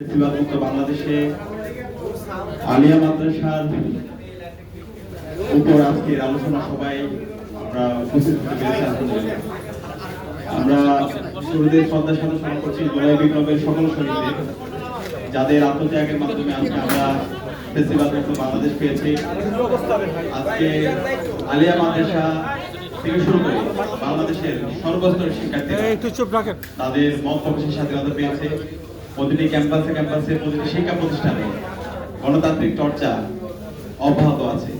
মুক্ত বাংলাদেশে আলিয়া মাদ্রাসার উপর আজকের আলোচনা সবাই আমরা উপস্থিত হতে পেরেছি আমরা শুরুতে শ্রদ্ধার সাথে স্মরণ করছি জুলাই বিপ্লবের সকল শহীদদের যাদের আত্মত্যাগের মাধ্যমে আজকে আমরা ফেস্টিভ্যাল মুক্ত বাংলাদেশ পেয়েছি। আজকে আলিয়া মাদ্রাসা থেকে শুরু করে বাংলাদেশের সর্বস্তরের শিক্ষার্থীরা রাখেন। তাদের মত প্রকাশের স্বাধীনতা পেয়েছে। প্রতিটি ক্যাম্পাসে ক্যাম্পাসে প্রতিটি শিক্ষা প্রতিষ্ঠানে গণতান্ত্রিক চর্চা অব্যাহত আছে।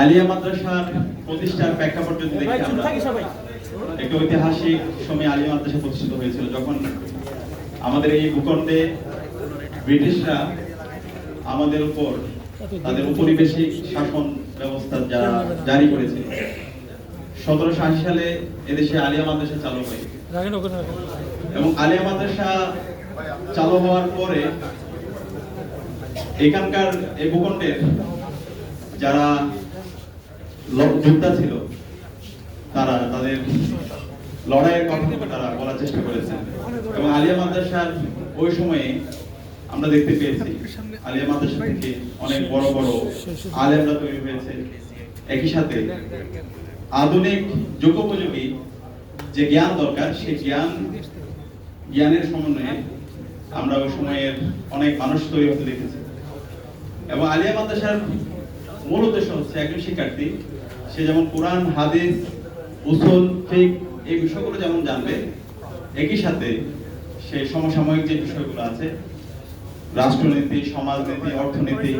আলিয়া মাদ্রাসার প্রতিষ্ঠার প্রেক্ষাপট যদি দেখি আমরা একটি ঐতিহাসিক সময় আলিয়া মাদ্রাসা প্রতিষ্ঠিত হয়েছিল যখন আমাদের এই ভূখণ্ডে ব্রিটিশরা আমাদের উপর তাদের উপনিবেশিক শাসন ব্যবস্থা যারা জারি করেছিল সতেরোশো আশি সালে এদেশে আলিয়া মাদ্রাসা চালু হয়। এবং আলিয়া মাদ্রাসা চালু হওয়ার পরে এখানকার এই ভূখণ্ডের যারা যোদ্ধা ছিল তারা তাদের লড়াইয়ের কথা তারা বলার চেষ্টা করেছেন। এবং আলিয়া মাদ্রাসার ওই সময়ে আমরা দেখতে পেয়েছি আলিয়া মাদ্রাসা থেকে অনেক বড় বড় আলেমরা তৈরি হয়েছে। একই সাথে আধুনিক যুগোপযোগী যে জ্ঞান দরকার সেই জ্ঞান, জ্ঞানের সমন্বয়ে আমরা ওই সময়ের অনেক মানুষ তৈরি হতে দেখেছি। এবং আলিয়া মাদ্রাসার মূল উদ্দেশ্য হচ্ছে একজন শিক্ষার্থী, সে যেমন কোরআন, হাদিস, উসুল, ফিক এই বিষয়গুলো যেমন জানবে, একই সাথে সেই সমসাময়িক যে বিষয়গুলো আছে, রাষ্ট্রনীতি, সমাজনীতি, অর্থনীতি,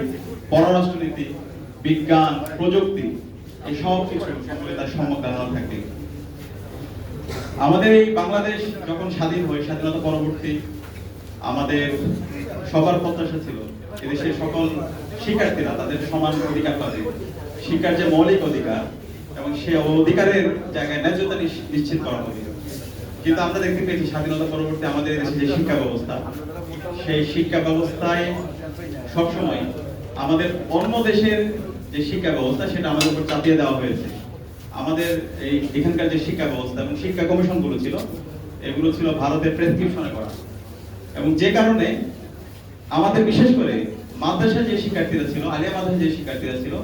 পররাষ্ট্রনীতি, বিজ্ঞান, প্রযুক্তি আমাদের এই বাংলাদেশ যখন স্বাধীন হয়, স্বাধীনতা পরবর্তী আমাদের সবার প্রত্যাশা ছিল এদেশের সকল শিক্ষার্থীরা তাদের সমান অধিকার পাবে। শিক্ষার যে মৌলিক অধিকার এবং সে অধিকারের জায়গায় ন্যায্যতা নিশ্চিত করা হবে। কিন্তু আমরা দেখতে পেয়েছি স্বাধীনতা পরবর্তী আমাদের দেশে যে শিক্ষা ব্যবস্থা, সেই শিক্ষা ব্যবস্থায় সবসময় আমাদের অন্য দেশের যে শিক্ষা ব্যবস্থা, সেটা আমাদের উপর চাপিয়ে দেওয়া হয়েছে। আমাদের এই এখানকার যে শিক্ষা ব্যবস্থা এবং শিক্ষা কমিশনগুলো ছিল, এগুলো ছিল ভারতের প্রেসক্রিপশনে করা। এবং যে কারণে আমাদের বিশেষ করে মাদ্রাসার যে শিক্ষার্থীরা ছিল, আলিয়া মাদ্রাসার যে শিক্ষার্থীরা ছিল,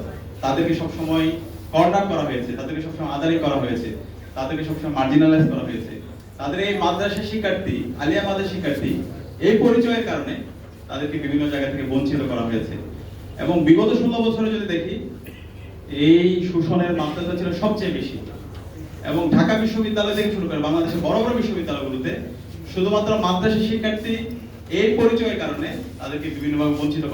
তাদেরকে সবসময় কর্নার করা হয়েছে, তাদেরকে সবসময় আদারি করা হয়েছে, তাদেরকে সবসময় মার্জিনালাইজ করা হয়েছে। তাদের এই মাদ্রাসার শিক্ষার্থী, আলিয়া মাদ্রাসার শিক্ষার্থী, এই পরিচয়ের কারণে তাদেরকে বিভিন্ন জায়গা থেকে বঞ্চিত করা হয়েছে। এবং বিগত ষোলো বছরে যদি দেখি, এই শোষণের মাত্রাটা ছিল সবচেয়ে বেশি। এবং ঢাকা বিশ্ববিদ্যালয় থেকে শুরু করে বাংলাদেশের বড় বড় বিশ্ববিদ্যালয়গুলোতে শুধুমাত্র মাদ্রাসা শিক্ষার্থী এই পরিচয়ের কারণে তাদেরকে বিভিন্নভাবে বঞ্চিত